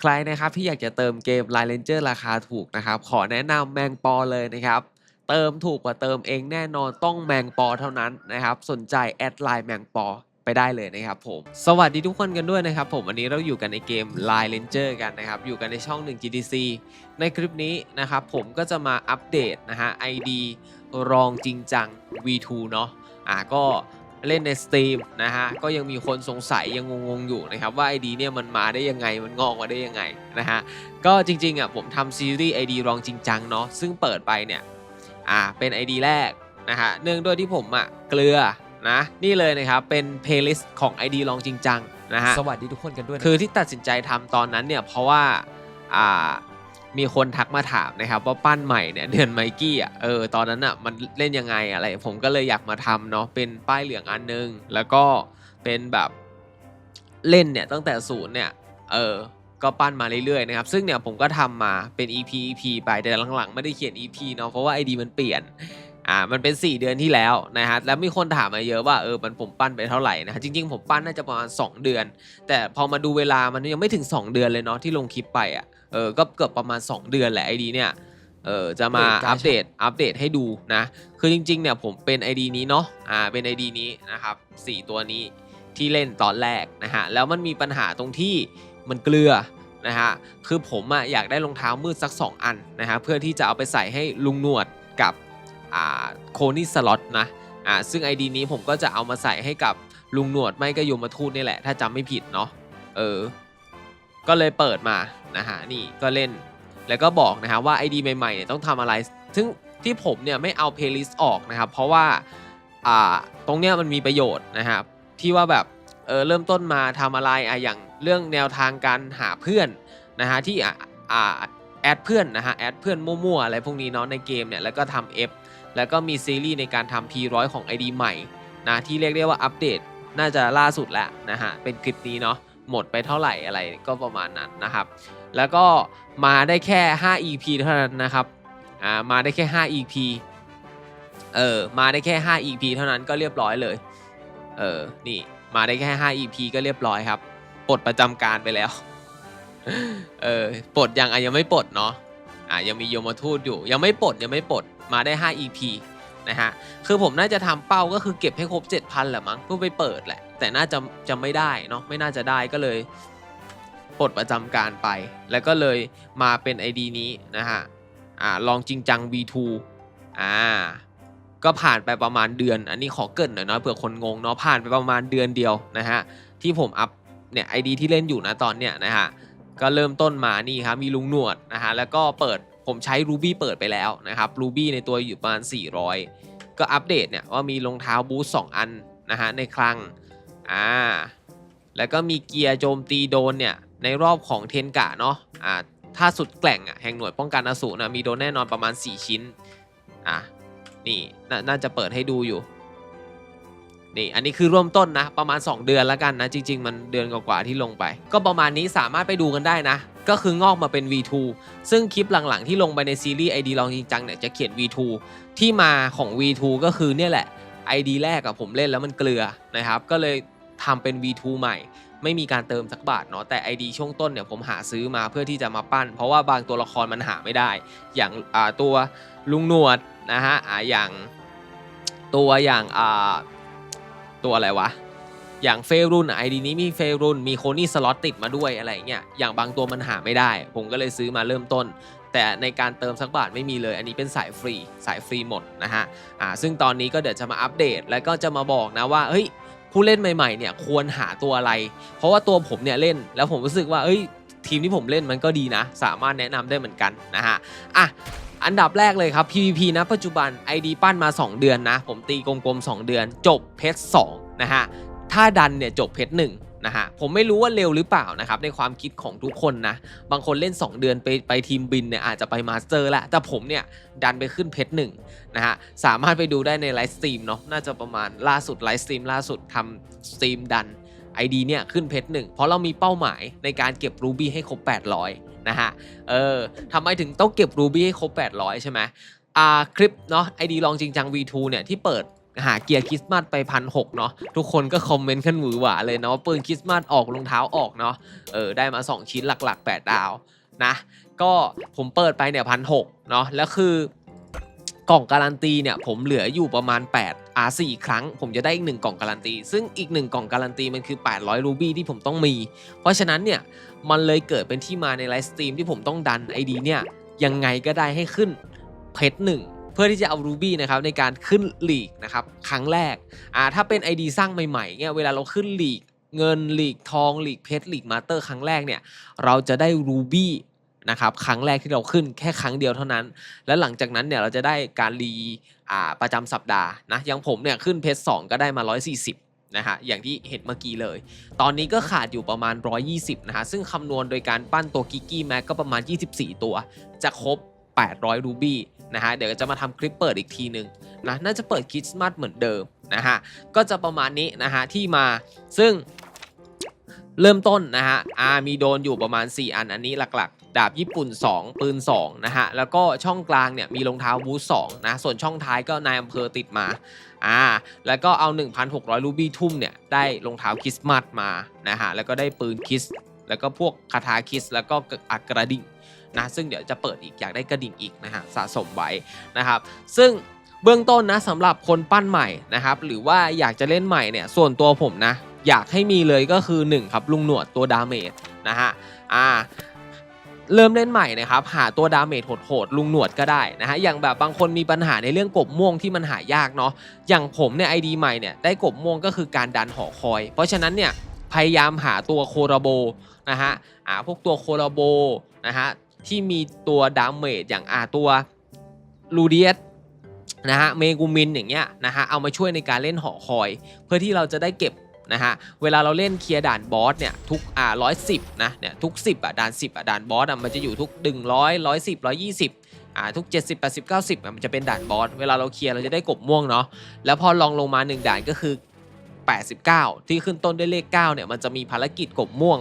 ใครนะครับที่อยากจะเติมเกม Line Ranger ราคาถูกนะครับ ขอแนะนำแมงปอเลยนะครับ เติมถูกกว่าเติมเองแน่นอนต้องแมงปอเท่านั้นนะครับ สนใจแอดไลน์แมงปอไปได้เลยนะครับผม สวัสดีทุกคนกันด้วยนะครับผมวันนี้เราอยู่กันในเกม Line Ranger กันนะครับ อยู่กันในช่อง 1 GDC ในคลิปนี้นะครับผมก็จะมาอัปเดตนะฮะ ID รองจริงจัง V2 เนาะอ่าก็ เล่นใน Steam นะฮะก็ยังมีคนสงสัยยังงงๆอยู่นะครับว่า ID เนี่ยมันมาได้ยังไงมันงอกมาได้ยังไงนะฮะก็จริงๆอะผมทำซีรีส์ ID รองจริงจังเนาะซึ่งเปิดไปเนี่ยอ่าเป็น ID แรกนะฮะเนื่องด้วยที่ผมอะเกลือนะนี่เลยนะครับเป็น playlist ของ ID รองจริงจังนะฮะสวัสดีทุกคนกันด้วยนะคือที่ตัดสินใจทำตอนนั้นเนี่ยเพราะว่าอ่า มีคนทักมาถามนะครับว่าปั้นใหม่เนี่ยเดือนไมกี้อะเออตอนนั้นอะมันเล่นยังไงอะไร ผมก็เลยอยากมาทำเนาะเป็นป้ายเหลืองอันนึง แล้วก็เป็นแบบเล่นเนี่ยตั้งแต่ศูนย์เนี่ยเออก็ปั้นมาเรื่อยๆนะครับ ซึ่งเนี่ยผมก็ทำมาเป็น EP EP ไปแต่หลังๆ ไม่ได้เขียน EP เนาะเพราะว่า ID มันเปลี่ยน อ่ามันเป็น 4 เดือนที่แล้วนะฮะแล้วมีคนถามมาเยอะว่าเออมันผมปั้นไปเท่าไหร่นะฮะจริงๆผมปั้นน่าจะประมาณ 2 เดือน แต่พอมาดูเวลามันยังไม่ถึง 2 เดือนเลยเนาะที่ลงคลิปไปอะเออก็เกือบประมาณ 2 เดือนแหละไอดีเนี่ยเออจะมาเออใช่อัปเดตอัปเดตให้ดูนะ คือจริงๆเนี่ยผมเป็น ID นี้เนาะอ่าเป็น ID นี้นะครับ4ตัวนี้ที่เล่นตอนแรกนะฮะแล้วมันมีปัญหาตรงที่มันเกลือนะฮะคือผมอะอยากได้รองเท้ามืดสัก 2 อันนะฮะเพื่อที่จะเอาไปใส่ให้ลุงหนวดกับอ่า โคนี่สล็อตนะอ่าซึ่ง ID นี้ผมก็จะเอามาใส่ให้กับลุงหนวดไม่ก็ยมทูตนี่แหละ ถ้าจำไม่ผิดเนาะเออ ก็เลยเปิดมานะฮะนี่ก็เล่นแล้วก็บอกนะฮะว่า ID ใหม่ๆเนี่ยต้องทำอะไร ซึ่งที่ผมเนี่ยไม่เอา playlist ออกนะครับ เพราะว่าอ่าตรงเนี้ยมันมีประโยชน์นะครับที่ว่าแบบเออเริ่มต้นมาทำอะไรอะอย่างเรื่องแนวทางการหาเพื่อนนะฮะที่อะอ่าแอดเพื่อนนะฮะแอดเพื่อนมั่วๆอะไรพวกนี้เนาะในเกมเนี่ยแล้วก็ทำ F แล้วก็มีซีรีส์ในการทำ P100 ของ ID ใหม่นะที่เรียกได้ว่าอัปเดตน่าจะล่าสุดแล้วนะฮะเป็นคลิปนี้เนาะหมดไปเท่าไหร่อะไรก็ประมาณนั้นนะครับ แล้วก็มาได้แค่ 5 EP เท่านั้นนะครับอ่ามาได้แค่ 5 EP เออมาได้แค่ 5 EP เท่านั้นก็เรียบร้อยเลยเออนี่มาได้แค่ 5 EP ก็เรียบร้อยครับปลดประจำการไปแล้วเออปลดยังอะยังไม่ปลดเนาะอ่ายังมีโยมทูตอยู่ยังไม่ปลดยังไม่ปลด มาได้ 5 EP นะฮะ คือผมน่าจะทำเป้าก็คือเก็บให้ครบ 7,000แหละมั้งเพื่อไปเปิดแหละ แต่น่าจะจะไม่ได้เนาะไม่น่าจะได้ก็เลยปลดประจำการไป แล้วก็เลยมาเป็น ID นี้นะฮะอ่าลองจริงจัง V2 อ่าก็ผ่านไปประมาณเดือน อันนี้ขอเกินหน่อยเนาะเผื่อคนงงเนาะผ่านไปประมาณเดือนเดียวนะฮะที่ผมอัพเนี่ย ID ที่เล่นอยู่นะตอนเนี้ยนะฮะก็เริ่มต้นมานี่ครับมีลุงหนวดนะฮะแล้วก็เปิด ผมใช้ Ruby เปิดไปแล้วนะครับ Ruby ในตัวอยู่ประมาณ 400 ก็อัปเดตเนี่ยว่ามีรองเท้าบูทสองอันนะฮะในคลังอ่าแล้วก็มีเกียร์โจมตีโดนเนี่ยในรอบของเทนกะเนาะอ่าถ้าสุดแกล่งอะแห่งหน่วยป้องกันอสูรนะมีโดนแน่นอนประมาณ 4 ชิ้นอะนี่นน่าจะเปิดให้ดูอยู่ นี่อันนี้คือเริ่มต้นนะ ประมาณ 2 เดือนแล้วกันนะ จริง ๆ มันเดือนกว่าๆที่ลงไป ก็ประมาณนี้สามารถไปดูกันได้นะ ก็คืองอกมาเป็น V2 ซึ่งคลิปหลังๆ ที่ลงไปในซีรีส์ ID ลองจริงจังเนี่ยจะเขียน V2 ที่มาของ V2 ก็คือเนี่ยแหละ ID แรกอะผมเล่นแล้วมันเกลือนะครับก็เลยทำเป็น V2 ใหม่ ไม่มีการเติมสักบาทเนาะแต่ ID ช่วงต้นเนี่ยผมหาซื้อมาเพื่อที่จะมาปั้น เพราะว่าบางตัวละครมันหาไม่ได้ อย่างตัวลุงหนวดนะฮะอ่าอย่างตัวอย่างอ่า ตัวอะไรวะ อย่างเฟรุนไอดีนี้มีเฟรุนมีโคนี่สล็อตติดมาด้วยอะไรเงี้ยอย่างบางตัวมันหาไม่ได้ ผมก็เลยซื้อมาเริ่มต้น แต่ในการเติมสักบาทไม่มีเลย อันนี้เป็นสายฟรีสายฟรีหมดนะฮะอ่าซึ่งตอนนี้ก็เดี๋ยวจะมาอัปเดต แล้วก็จะมาบอกนะว่าเฮ้ยผู้เล่นใหม่ๆเนี่ยควรหาตัวอะไร เพราะว่าตัวผมเนี่ยเล่นแล้วผมรู้สึกว่าเอ้ยทีมที่ผมเล่นมันก็ดีนะ สามารถแนะนำได้เหมือนกันนะฮะอะ อันดับแรกเลยครับ PVP นะปัจจุบัน ID ปั้นมา 2 เดือนนะ ผมตีกลมๆ 2 เดือน จบเพชร2นะฮะ ถ้าดันเนี่ยจบเพชร1นะฮะผมไม่รู้ว่าเร็วหรือเปล่านะครับในความคิดของทุกคนนะ บางคนเล่น 2 เดือนไปไปทีมบินเนี่ยอาจจะไปมาสเตอร์ล้วแต่ผมเนี่ย ดันไปขึ้นเพชร1นะฮะสามารถไปดูได้ในไลฟ์สตรีมเนาะน่าจะประมาณล่าสุดไลฟ์สตรีมล่าสุดทำสตรีมดัน ID เนี่ยขึ้นเพชรหนึ่งเพราะเรามีเป้าหมายในการเก็บรูบี้ให้ครบ 800 นะฮะ เออทำไมถึงต้องเก็บรูบี้ให้ครบ 800 ใช่ไหมอ่าคลิปเนาะไอดีลองจริงจัง V2 เนี่ยที่เปิดหาเกียร์คริสต์มาสไปพันหเนาะทุกคนก็คอมเมนต์กันหวือหวาเลยเนาะปืนคริสต์มาสออกรองเท้าออกเนาะเออได้มา 2 ชิ้นหลักๆ 8 ดาวนะ ก็ผมเปิดไปเนี่ยพันหเนาะแล้วคือ กล่องการันตีเนี่ยผมเหลืออยู่ประมาณ 8 R4 ครั้ง ผมจะได้อีก 1 กล่องการันตี ซึ่งอีก 1 กล่องการันตีมันคือ 800 รูบี้ที่ผมต้องมี เพราะฉะนั้นเนี่ยมันเลยเกิดเป็นที่มาในไลฟ์สตรีมที่ผมต้องดัน ID เนี่ยยังไงก็ได้ให้ขึ้นเพชรหนึ่งเพื่อที่จะเอารูบี้นะครับในการขึ้นลีกนะครับครั้งแรกอ่าถ้าเป็น ID สร้างใหม่ๆเนี่ยเวลาเราขึ้นลีกเงินหลีกทองหลีกเพชรหลีกมาสเตอร์ครั้งแรกเนี่ยเราจะได้รูบี้ นะครับครั้งแรกที่เราขึ้นแค่ครั้งเดียวเท่านั้น แล้วหลังจากนั้นเนี่ยเราจะได้การรีประจำสัปดาห์นะอย่างผมเนี่ยขึ้นเพชร2ก็ได้มา 140นะฮะอย่างที่เห็นเมื่อกี้เลย ตอนนี้ก็ขาดอยู่ประมาณ 120นะฮะซึ่งคำนวณโดยการปั้นตัวกิกกี้แม็กก็ประมาณ 24 ตัว จะครบ 800 รูบี้นะฮะเดี๋ยวจะมาทำคลิปเปิดอีกทีหนึ่งนะน่าจะเปิดคริสต์มาสเหมือนเดิมนะฮะก็จะประมาณนี้นะฮะที่มาซึ่งเริ่มต้นนะฮะอามีโดนอยู่ประมาณ 4 อันอันนี้หลัก ดาบญี่ปุ่น 2 ปืน2นะฮะแล้วก็ช่องกลางเนี่ยมีรองเท้าบูท2นะส่วนช่องท้ายก็นายอำเภอติดมาอ่าแล้วก็เอา 1,600 รูบี้ทุ่มเนี่ยได้รองเท้าคริสต์มาสมานะฮะแล้วก็ได้ปืนคริสแล้วก็พวกคาถาคริสแล้วก็อักกระดิ่งนะซึ่งเดี๋ยวจะเปิดอีกอยากได้กระดิ่งอีกนะฮะสะสมไว้นะครับซึ่งเบื้องต้นนะสำหรับคนปั้นใหม่นะครับหรือว่าอยากจะเล่นใหม่เนี่ยส่วนตัวผมนะอยากให้มีเลยก็คือ 1 ครับลุงหนวดตัวดาเมจนะฮะอ่า เริ่มเล่นใหม่นะครับหาตัวดาเมจโหดๆลุงหนวดก็ได้นะฮะอย่างแบบบางคนมีปัญหาในเรื่องกบม่วงที่มันหายากเนาะอย่างผมเนี่ยไอดีใหม่เนี่ยได้กบม่วงก็คือการดันหอคอย เพราะฉะนั้นเนี่ยพยายามหาตัวโคราโบนะฮะอ่าพวกตัวโคราโบนะฮะที่มีตัวดาเมจอย่างอ่าตัวลูเดียสนะฮะเมกูมินอย่างเงี้ยนะฮะเอามาช่วยในการเล่นหอคอย เพื่อที่เราจะได้เก็บ นะฮะเวลาเราเล่นเคลียร์ด่านบอสเนี่ยทุกอ่าร้อยสิบนะเนี่ยทุก10อะด่าน10อะด่านบอสอะมันจะอยู่ทุก100 110 120อ่าทุก 70 80 90อะมันจะเป็นด่านบอสเวลาเราเคลียร์เราจะได้กบม่วงเนาะแล้วพอลองลงมา 1 ด่านก็คือ 89 ที่ขึ้นต้นด้วยเลข9เนี่ยมันจะมีภารกิจกบม่วง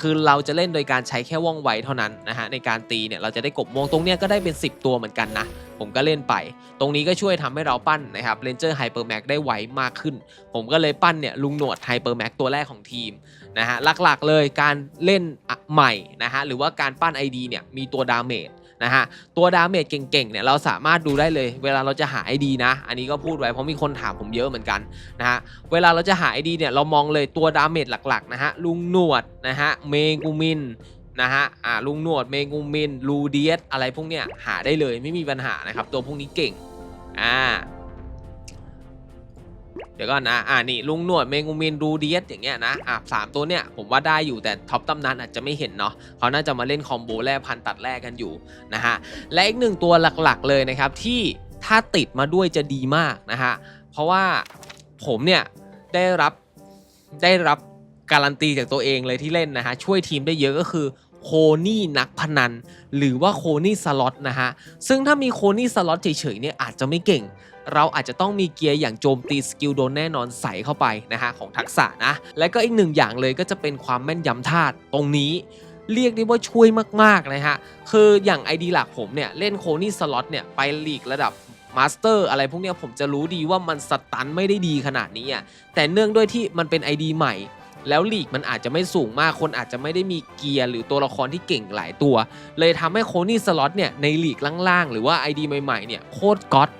คือเราจะเล่นโดยการใช้แค่ว่องไวเท่านั้นนะฮะในการตีเนี่ยเราจะได้กบม่วงตรงเนี้ยก็ได้เป็น 10 ตัวเหมือนกันนะ ผมก็เล่นไป ตรงนี้ก็ช่วยทำให้เราปั้นนะครับเรนเจอร์ไฮเปอร์แม็กได้ไวมากขึ้น ผมก็เลยปั้นเนี่ยลุงหนวดไฮเปอร์แม็กตัวแรกของทีมนะฮะหลักๆเลยการเล่นใหม่นะฮะหรือว่าการปั้น ID เนี่ยมีตัวดาเมจนะฮะตัวดาเมจเก่งๆเนี่ยเราสามารถดูได้เลย เวลาเราจะหา ID นะ อันนี้ก็พูดไว้เพราะมีคนถามผมเยอะเหมือนกันนะฮะเวลาเราจะหา ID เนี่ยเรามองเลยตัวดาเมจหลักๆนะฮะลุงหนวดนะฮะเมกูมิน นะฮะอ่าลุงหนวดเมกูมินลูเดียสอะไรพวกเนี้ยหาได้เลยไม่มีปัญหานะครับ ตัวพวกนี้เก่งอ่าเดี๋ยวก่อนนะอ่านี่ลุงหนวดเมงูมินรูเดียสอย่างเงี้ยนะอะสามตัวเนี่ยผมว่าได้อยู่แต่ท็อปตำนานอาจจะไม่เห็นเนาะเขาน่าจะมาเล่นคอมโบแร่พันตัดแรกกันอยู่นะฮะและอีกหนึ่งตัวหลักๆเลยนะครับที่ถ้าติดมาด้วยจะดีมากนะฮะเพราะว่าผมเนี่ยได้รับได้รับ การันตีจากตัวเองเลยที่เล่นนะฮะช่วยทีมได้เยอะก็คือโคนี่นักพนัน หรือว่าโคนี่สล็อตนะฮะ ซึ่งถ้ามีโคนี่สล็อตเฉยๆเนี่ยอาจจะไม่เก่ง เราอาจจะต้องมีเกียร์อย่างโจมตีสกิลโดนแน่นอนใส่เข้าไปนะฮะ ของทักษะนะ และก็อีกหนึ่งอย่างเลยก็จะเป็นความแม่นยำธาตุตรงนี้เรียกได้ว่าช่วยมาก ๆ นะฮะ คืออย่าง ID หลักผมเนี่ย เล่นโคนี่สล็อตเนี่ยไปลีกระดับมาสเตอร์อะไรพวกเนี้ยผมจะรู้ดีว่ามันสตันไม่ได้ดีขนาดนี้อะแต่เนื่องด้วยที่มันเป็น ID ใหม่ แล้วลีกมันอาจจะไม่สูงมากคนอาจจะไม่ได้มีเกียร์หรือตัวละครที่เก่งหลายตัว เลยทำให้โคนี่สล็อตเนี่ยในลีกล่างๆ หรือว่า ID ใหม่ๆเนี่ยโคตรก๊อต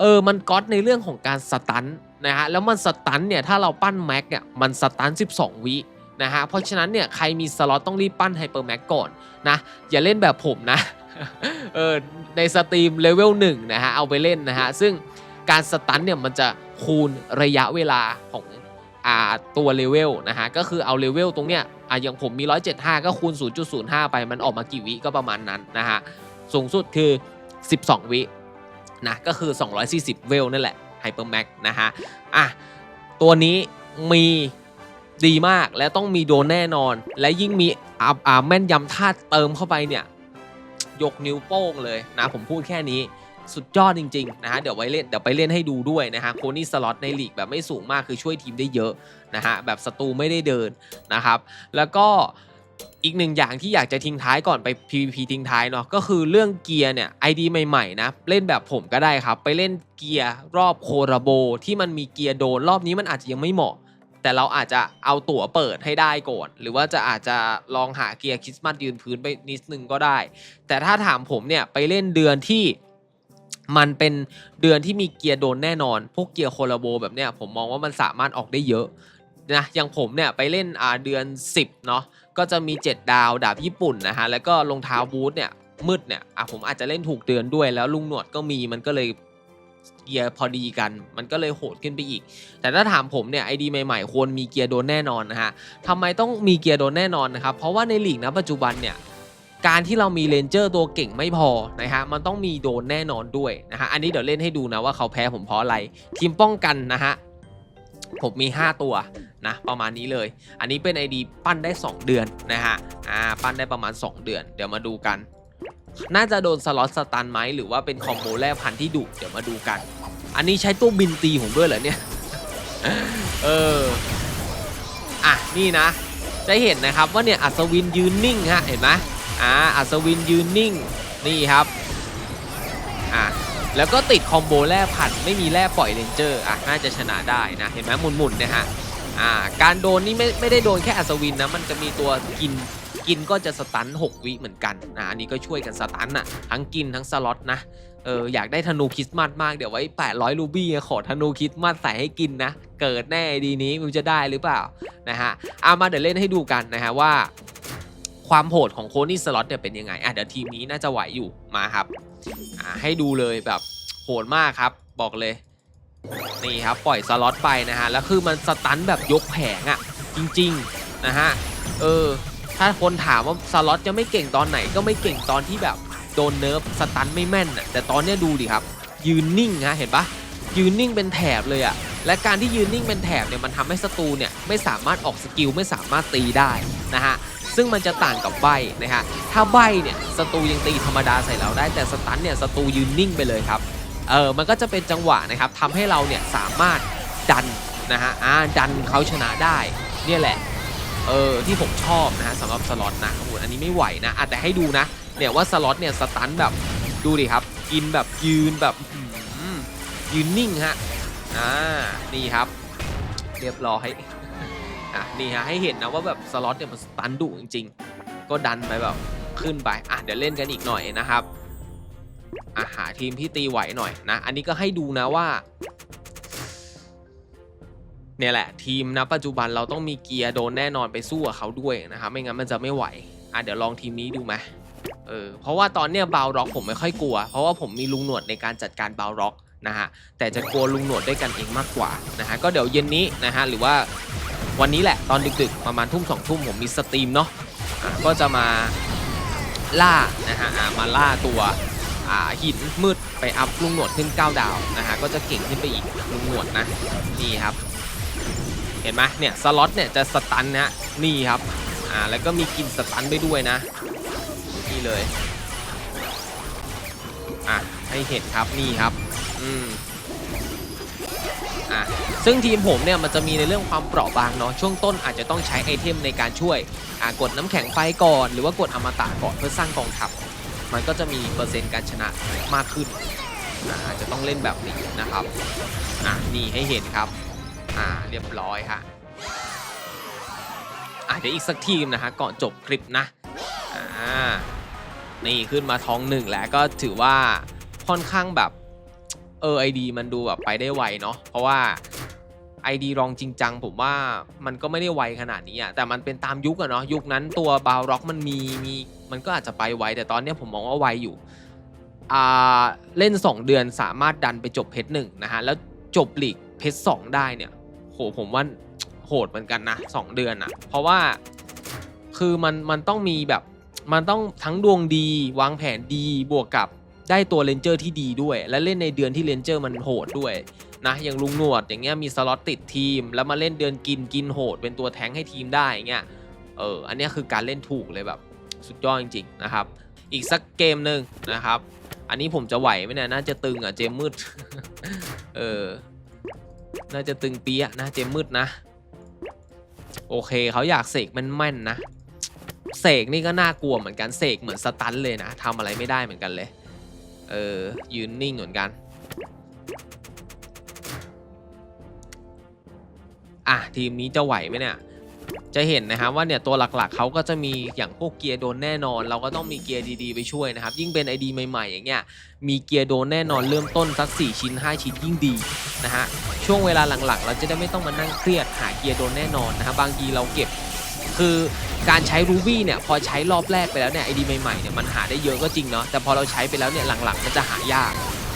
เออมันก๊อตในเรื่องของการสตันนะฮะแล้วมันสตันเนี่ยถ้าเราปั้นแม็กเนี่ยมันสตัน 12 วินะฮะเพราะฉะนั้นเนี่ยใครมีสล็อตต้องรีบปั้นไฮเปอร์แม็กก่อนนะอย่าเล่นแบบผมนะเออในสตรีมเลเวลหนึ่งนะฮะเอาไปเล่นนะฮะซึ่งการสตันเนี่ยมันจะคูณระยะเวลาของ ตัวเลเวลนะฮะก็คือเอาเลเวลตรงเนี้ยอะอย่างผมมี 175 ก็คูณ 0.05 ไปมันออกมากี่วิก็ประมาณนั้นนะฮะสูงสุดคือ 12 วินะก็คือ 240 เวลนั่นแหละไฮเปอร์แม็กนะฮะอะตัวนี้มีดีมากและต้องมีโดนแน่นอน และยิ่งมีอ่าอ่าแม่นยำธาตุเติมเข้าไปเนี่ย ยกนิ้วโป้งเลยนะผมพูดแค่นี้ สุดยอดจริงๆนะฮะเดี๋ยวไว้เล่นเดี๋ยวไปเล่นให้ดูด้วยนะฮะโคนี่สล็อตในลีกแบบไม่สูงมากคือช่วยทีมได้เยอะนะฮะแบบศัตรูไม่ได้เดินนะครับ แล้วก็อีกหนึ่งอย่างที่อยากจะทิ้งท้ายก่อนไป PVP ทิ้งท้ายเนาะก็คือเรื่องเกียร์เนี่ย ID ใหม่ๆนะเล่นแบบผมก็ได้ครับ ไปเล่นเกียร์รอบโคราโบ ที่มันมีเกียร์โดนรอบนี้มันอาจจะยังไม่เหมาะ แต่เราอาจจะเอาตั๋วเปิดให้ได้ก่อน หรือว่าจะอาจจะลองหาเกียร์คริสต์มาสยืนพื้นไปนิดนึงก็ได้ แต่ถ้าถามผมเนี่ยไปเล่นเดือนที่ มันเป็นเดือนที่มีเกียร์โดนแน่นอน พวกเกียร์โคลาโบแบบเนี้ยผมมองว่ามันสามารถออกได้เยอะนะอย่างผมเนี่ยไปเล่นอ่าเดือน 10เนาะก็จะมี 7 ดาวดาบญี่ปุ่นนะฮะแล้วก็รองเท้าบูทเนี่ยมืดเนี่ยอะผมอาจจะเล่นถูกเดือนด้วยแล้วลุงหนวดก็มีมันก็เลยเกียร์พอดีกัน มันก็เลยโหดขึ้นไปอีก แต่ถ้าถามผมเนี่ยไอดีใหม่ๆควรมีเกียร์โดนแน่นอนนะฮะทำไมต้องมีเกียร์โดนแน่นอนนะครับเพราะว่าในลีกนะปัจจุบันเนี่ย การที่เรามีเลนเจอร์ตัวเก่งไม่พอนะฮะมันต้องมีโดนแน่นอนด้วยนะฮะอันนี้เดี๋ยวเล่นให้ดูนะว่าเขาแพ้ผมเพราะอะไร ทีมป้องกันนะฮะผมมี 5 ตัวนะประมาณนี้เลย อันนี้เป็น ID ปั้นได้ 2 เดือนนะฮะอ่าปั้นได้ประมาณ 2 เดือน เดี๋ยวมาดูกัน น่าจะโดนสล็อตสตันไหมหรือว่าเป็นคอมโบแรกพันที่ดุเดี๋ยวมาดูกัน อันนี้ใช้ตัวบินตีผมด้วยเหรอเนี่ยเอออะนี่นะ จะเห็นนะครับว่าเนี่ยอัศวินยืนนิ่งฮะเห็นไหม อ่าอัศวินยืนนิ่งนี่ครับอะแล้วก็ติดคอมโบแร่ผัดไม่มีแร่ปล่อยเลนเจอร์อะน่าจะชนะได้นะเห็นไหมหมุนๆนะฮะอ่าการโดนนี่ไม่ไม่ได้โดนแค่อัศวินนะมันจะมีตัวกินกินก็จะสตัน6วิเหมือนกันนะอันนี้ก็ช่วยกันสตันอะทั้งกินทั้งสล็อตนะเอออยากได้ธนูคริสต์มาสมากเดี๋ยวไว้ 800 รูบี้ขอธนูคริสต์มาสใส่ให้กินนะ เกิดแน่ดีนี้มันจะได้หรือเปล่านะฮะเอามาเดี๋ยวเล่นให้ดูกันนะฮะว่า ความโหดของโคนี่สล็อตเนี่ยเป็นยังไงอะเดี๋ยวทีมนี้น่าจะไหวอยู่มาครับอ่าให้ดูเลยแบบโหดมากครับ บอกเลยนี่ครับปล่อยสล็อตไปนะฮะแล้วคือมันสตันแบบยกแผงอะ่ะจริงๆนะฮะเออถ้าคนถามว่าสล็อตจะไม่เก่งตอนไหนก็ไม่เก่งตอนที่แบบโดนเนิร์ฟสตันไม่แม่นอะแต่ตอนเนี้ยดูดิครับ ยืนนิ่งฮะเห็นปะยืนนิ่งเป็นแถบเลยอะ่ะและการที่ยืนนิ่งเป็นแถบเนี่ยมันทำให้ศัตรูเนี่ยไม่สามารถออกสกิลไม่สามารถตีได้นะฮะ ซึ่งมันจะต่างกับใบนะฮะถ้าใบเนี่ยศัตรูยังตีธรรมดาใส่เราได้แต่สตันเนี่ยศัตรูยืนนิ่งไปเลยครับเออมันก็จะเป็นจังหวะนะครับทำให้เราเนี่ยสามารถดันนะฮะอ่าดันเขาชนะได้เนี่ยแหละเออที่ผมชอบนะฮะสำหรับสล็อตนะโอ้โหอันนี้ไม่ไหวนะอะแต่ให้ดูนะเนี่ยว่าสล็อตเนี่ยสตันแบบดูดิครับกินแบบยืนแบบยืนนิ่งฮะอ่านี่ครับ เรียบร้อย อะนี่ฮะให้เห็นนะว่าแบบสล็อตเนี่ยมันสตันดุจริง ๆ ก็ดันไปแบบขึ้นไปอะเดี๋ยวเล่นกันอีกหน่อยนะครับอะหาทีมที่ตีไหวหน่อยนะ อันนี้ก็ให้ดูนะว่าเนี่ยแหละ ทีมนะปัจจุบันเราต้องมีเกียร์โดนแน่นอนไปสู้กับเขาด้วยนะครับไม่งั้นมันจะไม่ไหวอะเดี๋ยวลองทีมนี้ดูไหมเออเพราะว่าตอนเนี้ยบาวร็อกผมไม่ค่อยกลัว เพราะว่าผมมีลุงหนวดในการจัดการบาวร็อกนะฮะแต่จะกลัวลุงหนวดด้วยกันเองมากกว่านะฮะก็เดี๋ยวเย็นนี้นะฮะหรือว่า วันนี้แหละตอนดึกๆ ประมาณทุ่มสองทุ่มผมมีสตรีมเนาะะก็จะมาล่านะฮะมาล่าตัวหินมืดไปอัพลุงหนวดขึ้น 9 ดาวนะฮะก็จะเก่งขึ้นไปอีกลุงหนวดนะนี่ครับ เห็นไหมเนี่ยสล็อตเนี่ยจะสตันนะนี่ครับอ่าแล้วก็มีกินสตันไปด้วยนะนี่เลยอะให้เห็นครับนี่ครับอืม อะซึ่งทีมผมเนี่ยมันจะมีในเรื่องความเปราะบางเนาะช่วงต้นอาจจะต้องใช้ไอเทมในการช่วยอ่ากดน้ำแข็งไฟก่อน หรือว่ากดอมตะก่อนเพื่อสร้างกองทัพมันก็จะมีเปอร์เซ็นต์การชนะมากขึ้นอาจจะต้องเล่นแบบนี้นะครับอะนี่ให้เห็นครับอ่าเรียบร้อยฮะอะเดี๋ยวอีกสักทีมนะฮะก่อนจบคลิปนะอ่านี่ขึ้นมาท้องหนึ่งแล้วก็ถือว่าค่อนข้างแบบ ออไอดีมันดูแบบไปได้ไวเนาะเพราะว่า ID รองจริงจังผมว่ามันก็ไม่ได้ไวขนาดนี้อะแต่มันเป็นตามยุคอะเนาะยุคนั้นตัวบาวร็อกมันมีมีมันก็อาจจะไปไวแต่ตอนเนี้ยผมมองว่าไวอยู่อ่าเล่น 2 เดือนสามารถดันไปจบเพชรหนึ่งนะฮะแล้วจบลีกเพชรสองได้เนี่ยโหผมว่าโหดเหมือนกันนะ2เดือนอะเพราะว่าคือมันมันต้องมีแบบมันต้องทั้งดวงดีวางแผนดีบวกกับ ได้ตัวเลนเจอร์ที่ดีด้วย และเล่นในเดือนที่เลนเจอร์มันโหดด้วยนะอย่างลุงหนวดอย่างเงี้ยมีสล็อตติดทีม แล้วมาเล่นเดือนกินกินโหด เป็นตัวแทงให้ทีมได้อย่างเงี้ยเอออันนี้คือการเล่นถูกเลยแบบสุดยอดจริงๆนะครับ อีกสักเกมหนึ่งนะครับ อันนี้ผมจะไหวไหมเนี่ยน่าจะตึงอะเจมมืดเออน่าจะตึงเปียะนะเจมมืดนะ โอเคเขาอยากเสกแม่นๆนะเสกนี่ก็น่ากลัวเหมือนกันเสกเหมือนสตันเลยนะทำอะไรไม่ได้เหมือนกันเลย เออ ยืนนิ่งเหมือนกัน อะ ทีมนี้จะไหวไหมเนี่ย จะเห็นนะครับว่าเนี่ย ตัวหลักๆ เขาก็จะมีอย่างพวกเกียร์โดนแน่นอน เราก็ต้องมีเกียร์ดีๆ ไปช่วยนะครับ ยิ่งเป็น ID ใหม่ๆ อย่างเงี้ย มีเกียร์โดนแน่นอนเริ่มต้นสัก 4 ชิ้น 5 ชิ้นยิ่งดีนะฮะ ช่วงเวลาหลังๆ เราจะได้ไม่ต้องมานั่งเครียดหาเกียร์โดนแน่นอนนะครับบางทีเราเก็บคือ การใช้รูบี้เนี่ยพอใช้รอบแรกไปแล้วเนี่ยไอดีใหม่ๆเนี่ยมันหาได้เยอะก็จริงเนาะแต่พอเราใช้ไปแล้วเนี่ยหลังๆมันจะหายาก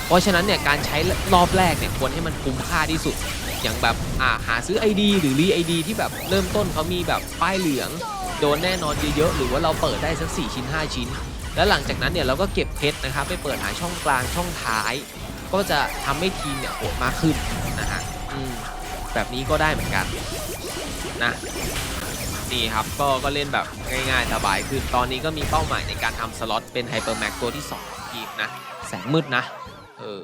เพราะฉะนั้นเนี่ยการใช้รอบแรกเนี่ยควรให้มันคุ้มค่าที่สุด อย่างแบบอ่าหาซื้อ ID หรือรี ID ที่แบบเริ่มต้นเขามีแบบป้ายเหลืองโดนแน่นอนเยอะๆหรือว่าเราเปิดได้สัก4ชิ้น 5 ชิ้น แล้วหลังจากนั้นเนี่ยเราก็เก็บเพชรนะครับไปเปิดหาช่องกลางช่องท้าย ก็จะทำให้ทีมเนี่ยโหดมากขึ้นนะฮะแบบนี้ก็ได้เหมือนกันนะ นี่ครับก็ก็เล่นแบบง่ายๆสบายขึ้นตอนนี้ก็มีเป้าหมายในการทำสล็อตเป็นไฮเปอร์แม็กตัวที่2ของทีมนะ แสงมืดนะ เออ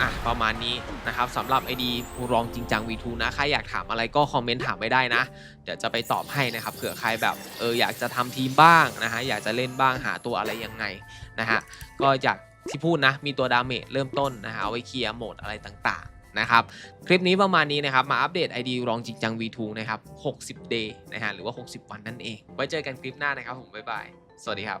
อะประมาณนี้นะครับสำหรับ ID ผู้รองจริงจัง V2 นะ ใครอยากถามอะไรก็คอมเมนต์ถามไว้ได้นะ เดี๋ยวจะไปตอบให้นะครับเผื่อใครแบบเอออยากจะทำทีมบ้างนะฮะอยากจะเล่นบ้างหาตัวอะไรยังไงนะฮะก็อยากที่พูดนะมีตัวดาเมจเริ่มต้นนะฮะเอาไว้เคลียร์โหมดอะไรต่างๆ นะครับ คลิปนี้ประมาณนี้นะครับ มาอัปเดต ID รองจิกจัง V2 นะครับ 60 day นะฮะ หรือว่า 60 วันนั่นเอง ไว้เจอกันคลิปหน้านะครับผม บ๊ายบาย สวัสดีครับ